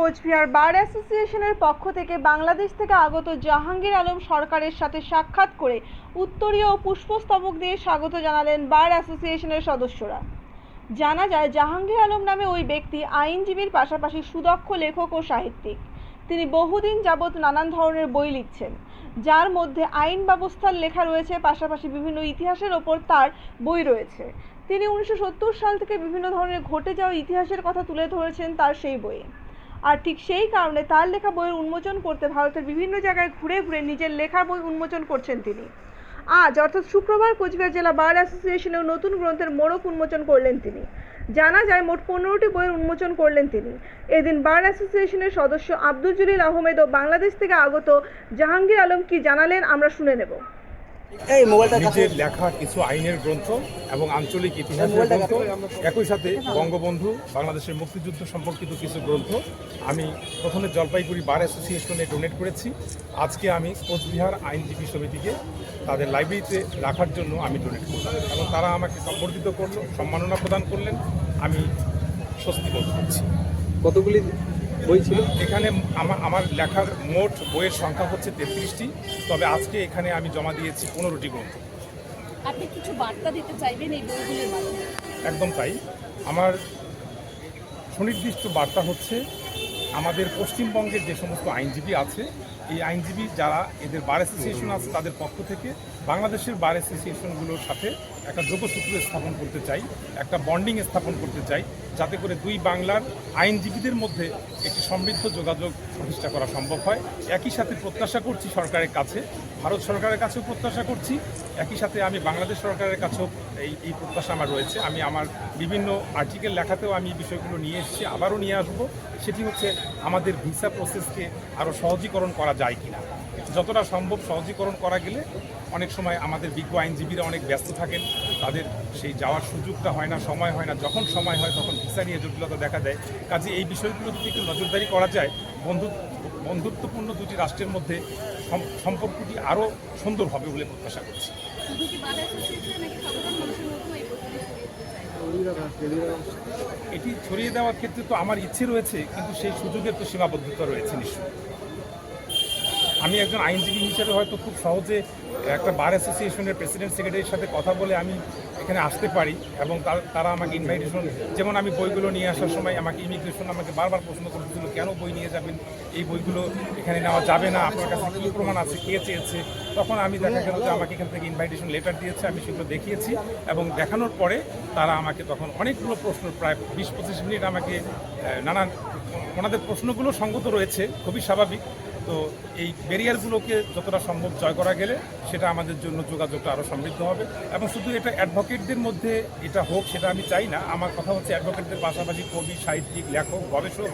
কোচবিহার বার অ্যাসোসিয়েশনের পক্ষ থেকে বাংলাদেশ থেকে আগত জাহাঙ্গীর আলম সরকারের সাথে সাক্ষাৎ করে উত্তরীয় ও পুষ্পস্তবক দিয়ে স্বাগত জানালেন বার অ্যাসোসিয়েশনের সদস্যরা। জানা যায়, জাহাঙ্গীর আলম নামে ওই ব্যক্তি আইনজীবীর পাশাপাশি সুদক্ষ লেখক ও সাহিত্যিক। তিনি বহুদিন যাবৎ নানান ধরনের বই লিখছেন, যার মধ্যে আইন ব্যবস্থার লেখা রয়েছে, পাশাপাশি বিভিন্ন ইতিহাসের ওপর তার বই রয়েছে। তিনি উনিশশো সত্তর সাল থেকে বিভিন্ন ধরনের ঘটে যাওয়া ইতিহাসের কথা তুলে ধরেছেন তার সেই বইয়ে। আর ঠিক সেই কারণে তার লেখা বইয়ের উন্মোচন করতে ভারতের বিভিন্ন জায়গায় ঘুরে ঘুরে নিজের লেখা বই উন্মোচন করছেন তিনি। আজ, অর্থাৎ শুক্রবার, কোচবিহার জেলা বার অ্যাসোসিয়েশনেও নতুন গ্রন্থের মোড়ক উন্মোচন করলেন তিনি। জানা যায়, মোট পনেরোটি বইয়ের উন্মোচন করলেন তিনি। এদিন বার অ্যাসোসিয়েশনের সদস্য আব্দুল জলিল আহমেদ ও বাংলাদেশ থেকে আগত জাহাঙ্গীর আলম কি জানালেন, আমরা শুনে নেব। এই মোবাইলটা নিজের লেখা কিছু আইনের গ্রন্থ এবং আঞ্চলিক ইতিহাসের গ্রন্থ একই সাথে বঙ্গবন্ধু বাংলাদেশের মুক্তিযুদ্ধ সম্পর্কিত কিছু গ্রন্থ। আমি প্রথমে জলপাইগুড়ি বার অ্যাসোসিয়েশনে ডোনেট করেছি। আজকে আমি কোচবিহার আইনজীবী সমিতিকে তাদের লাইব্রেরিতে রাখার জন্য আমি ডোনেট করলাম। এবং তারা আমাকে সম্বর্ধিত করল সম্মাননা প্রদান করলেন। আমি স্বস্তি বোধ করছি। কতগুলি বই ছিল। এখানে আমার আমার লেখার মোট বইয়ের সংখ্যা হচ্ছে তেত্রিশটি। তবে আজকে এখানে আমি জমা দিয়েছি পনেরোটি গ্রন্থ। আপনি কিছু বার্তা দিতে চাইবেন এই বইগুলির মাধ্যমে? একদম তাই। আমার সুনির্দিষ্ট বার্তা হচ্ছে আমাদের পশ্চিমবঙ্গের যে সমস্ত আইনজীবী আছে এই আইনজীবী যারা এদের বার অ্যাসোসিয়েশন আছে তাদের পক্ষ থেকে বাংলাদেশের বার অ্যাসোসিয়েশনগুলোর সাথে একটা যোগসূত্র স্থাপন করতে চাই, একটা বন্ডিং স্থাপন করতে চাই, যাতে করে দুই বাংলার আইনজীবীদের মধ্যে একটি সমৃদ্ধ যোগাযোগ প্রতিষ্ঠা করা সম্ভব হয়। একই সাথে প্রত্যাশা করছি সরকারের কাছে, ভারত সরকারের কাছেও প্রত্যাশা করছি, একই সাথে আমি বাংলাদেশ সরকারের কাছেও এই এই প্রত্যাশা আমার রয়েছে। আমি আমার বিভিন্ন আর্টিকেল লেখাতেও আমি এই বিষয়গুলো নিয়ে এসেছি, আবারও নিয়ে আসব। সেটি হচ্ছে আমাদের ভিসা প্রসেসকে আরও সহজীকরণ করা যায় কিনা। যতটা সম্ভব সহজীকরণ করা গেলে অনেক সময় আমাদের বিজ্ঞ আইনজীবীরা অনেক ব্যস্ত থাকেন। তাদের সেই যাওয়ার সুযোগটা হয় না সময় হয় না। যখন সময় হয় তখন ভিসা নিয়ে জটিলতা দেখা দেয়। কাজে এই বিষয়গুলো যদি একটু নজরদারি করা যায় বন্ধু বন্ধুত্বপূর্ণ দুটি রাষ্ট্রের মধ্যে সম্পর্কটি আরও সুন্দর হবে বলে প্রত্যাশা করছি। এটি ছড়িয়ে দেওয়ার ক্ষেত্রে তো আমার ইচ্ছে রয়েছে কিন্তু সেই সুযোগের তো সীমাবদ্ধতা রয়েছে নিশ্চয়ই। আমি একজন আইনজীবী হিসেবে হয়তো খুব সহজে একটা বার অ্যাসোসিয়েশনের প্রেসিডেন্ট সেক্রেটারির সাথে কথা বলে আমি এখানে আসতে পারি এবং তার- আমাকে ইনভাইটেশন যেমন আমি বইগুলো নিয়ে আসার সময় আমাকে ইমিগ্রেশন আমাকে বারবার প্রশ্ন করতেছিল কেন বই নিয়ে যাবেন? এই বইগুলো এখানে নেওয়া যাবে না। আপনার কাছে কী প্রমাণ আছে? কে চেয়েছে? তখন আমি দেখা গেল যে আমাকে এখান থেকে ইনভাইটেশন লেটার দিয়েছে, আমি সেগুলো দেখিয়েছি এবং দেখানোর পরে তারা আমাকে তখন অনেকগুলো প্রশ্ন, প্রায় বিশ পঁচিশ মিনিট আমাকে নানান, ওনাদের প্রশ্নগুলো সঙ্গত রয়েছে, খুবই স্বাভাবিক। তো এই ব্যারিয়ারগুলোকে যতটা সম্ভব জয় করা গেলে সেটা আমাদের জন্য যোগাযোগটা আরও সমৃদ্ধ হবে। এবং শুধু এটা অ্যাডভোকেটদের মধ্যে এটা হোক সেটা আমি চাই না। আমার কথা হচ্ছে অ্যাডভোকেটদের পাশাপাশি কবি, সাহিত্যিক, লেখক, গবেষক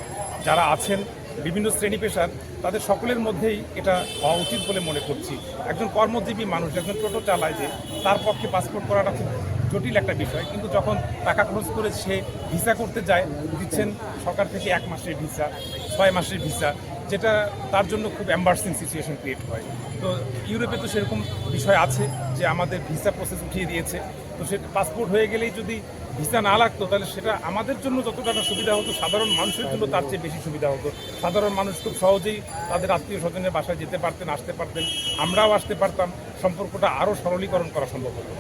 যারা আছেন, বিভিন্ন শ্রেণি পেশার, তাদের সকলের মধ্যেই এটা হওয়া উচিত বলে মনে করছি। একজন কর্মজীবী মানুষ, একজন টোটো চালায় যে তার পক্ষে পাসপোর্ট করাটা খুব জটিল একটা বিষয়। কিন্তু যখন টাকা খরচ করে সে ভিসা করতে যায়, দিচ্ছেন সরকার থেকে এক মাসের ভিসা ছয় মাসের ভিসা যেটা তার জন্য খুব এম্বার্সিং সিচুয়েশন ক্রিয়েট হয়। তো ইউরোপে তো সেরকম বিষয় আছে যে আমাদের ভিসা প্রসেস উঠিয়ে দিয়েছে। তো সে পাসপোর্ট হয়ে গেলেই যদি ভিসা না লাগতো, তাহলে সেটা আমাদের জন্য যতটা সুবিধা হতো, সাধারণ মানুষের জন্য তার চেয়ে বেশি সুবিধা হতো। সাধারণ মানুষ খুব সহজেই তাদের আত্মীয় স্বজনের বাসায় যেতে পারতেন, আসতে পারতেন, আমরাও আসতে পারতাম। সম্পর্কটা আরও সরলীকরণ করা সম্ভব হতো।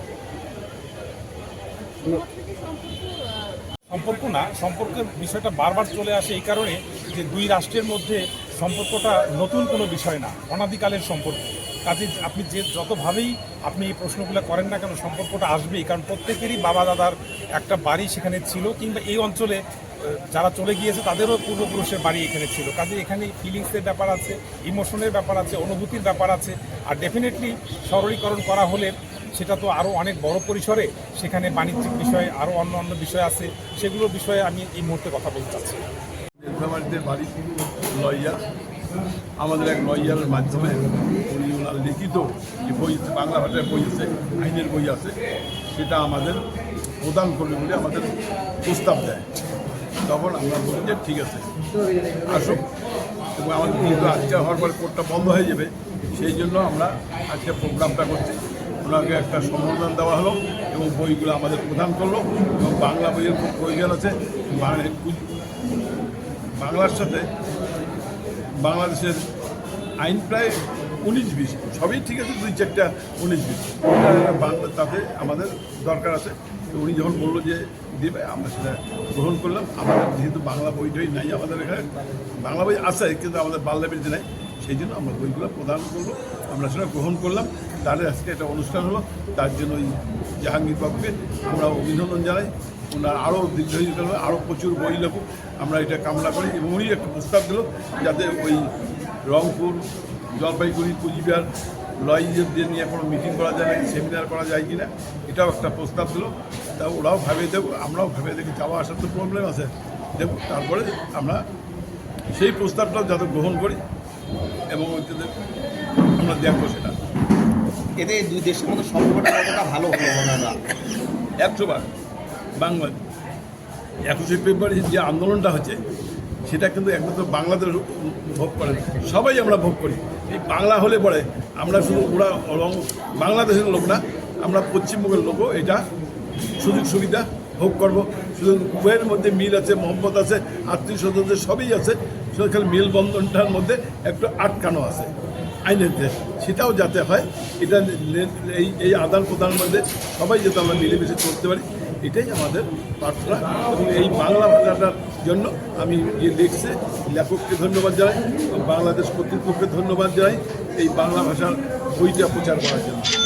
সম্পর্ক না, সম্পর্কের বিষয়টা বারবার চলে আসে এই কারণে যে দুই রাষ্ট্রের মধ্যে সম্পর্কটা নতুন কোনো বিষয় না, অনাদিকালের সম্পর্ক। কাজে আপনি যে যতভাবেই আপনি এই প্রশ্নগুলো করেন না কেন, সম্পর্কটা আসবেই, কারণ প্রত্যেকেরই বাবা দাদার একটা বাড়ি সেখানে ছিল, কিংবা এই অঞ্চলে যারা চলে গিয়েছে তাদেরও পূর্বপুরুষের বাড়ি এখানে ছিল। কাজে এখানে ফিলিংসের ব্যাপার আছে, ইমোশনের ব্যাপার আছে, অনুভূতির ব্যাপার আছে, আর ডেফিনেটলি সরলীকরণ করা হলে সেটা তো আরও অনেক বড় পরিসরে সেখানে বাণিজ্যিক বিষয় আরও অন্য অন্য বিষয় আছে, সেগুলো বিষয়ে আমি এই মুহূর্তে কথা বলতে চাচ্ছি। বাড়ি লয়ার আমাদের এক লয়ারের মাধ্যমে উনি ওনার লিখিত যে বই বাংলা ভাষায় বই আছে, আইনের বই আছে, সেটা আমাদের প্রদান করবে বলে আমাদের প্রস্তাব দেয়। তখন আমরা বলি যে ঠিক আছে, আসুক। এবং আমাদের কিন্তু আজকে হওয়ার পরে কোর্টটা বন্ধ হয়ে যাবে, সেই জন্য আমরা আজকে প্রোগ্রামটা করছি। ওনাকে একটা সম্বোধন দেওয়া হলো এবং বইগুলো আমাদের প্রদান করল। এবং বাংলা বইয়ের খুব প্রয়োজন আছে। বাংলা- বাংলার সাথে বাংলাদেশের আইন প্রায় উনিশ বিশ, সবই ঠিক আছে, দুই চারটা উনিশ বিশ। বাংলা তাতে আমাদের দরকার আছে। উনি যখন বলল যে দেবে, আমরা সেটা গ্রহণ করলাম। আমাদের যেহেতু বাংলা বই টই নাই আমাদের এখানে, বাংলা বই আছে, কিন্তু আমাদের বাংলা বইতে নাই। সেই জন্য আমরা বইগুলো প্রদান করব আমরা সেটা গ্রহণ করলাম। তাদের আজকে একটা অনুষ্ঠান হলো, তার জন্য ওই জাহাঙ্গীর বাবুকে আমরা অভিনন্দন জানাই। ওনার আরও দীর্ঘায়িত হবে আরও প্রচুর বই লেখুক আমরা এটা কামনা করি এবং উনি একটা প্রস্তাব দিল যাতে ওই রংপুর জলপাইগুড়ি কুচবিহার লয়েজদের নিয়ে কোনো মিটিং করা যায় নাকি সেমিনার করা যায় কি না এটাও একটা প্রস্তাব দিল। তা ওরাও ভাবে দেবো আমরাও ভাবে দেখি যাওয়া আসার তো প্রবলেম আছে। দেবো তারপরে আমরা সেই প্রস্তাবটাও যাতে গ্রহণ করি এবং ওইটাতে আমরা দেখব সেটা। এতে দুই দেশের মধ্যে সম্পর্কটা কতটা ভালো হলো ওনারা একশো বার। বাংলা একুশে ফেব্রুয়ারি যে আন্দোলনটা হচ্ছে, সেটা কিন্তু একমাত্র বাংলাদেশ ভোগ করে সবাই আমরা ভোগ করি। এই বাংলা হলে পরে আমরা শুধু ওরা বাংলাদেশের লোক না, আমরা পশ্চিমবঙ্গের লোকও এটা সুযোগ সুবিধা ভোগ করব। শুধু উভয়ের মধ্যে মিল আছে, মহব্বত আছে, আত্মীয় স্বজনদের সবই আছে। শুধু খালি মেলবন্ধনটার মধ্যে একটু আটকানো আছে। আইনের দেশ সেটাও যাতে হয়, এটা এই এই আদান প্রদানের মধ্যে সবাই যাতে আমরা মিলেমিশে চলতে পারি। এটাই আমাদের প্রার্থনা। এবং এই বাংলা ভাষাটার জন্য আমি যে লিখছে, লেখককে ধন্যবাদ জানাই বাংলাদেশ কর্তৃপক্ষকে ধন্যবাদ জানাই এই বাংলা ভাষার বইটা প্রচার করার জন্য।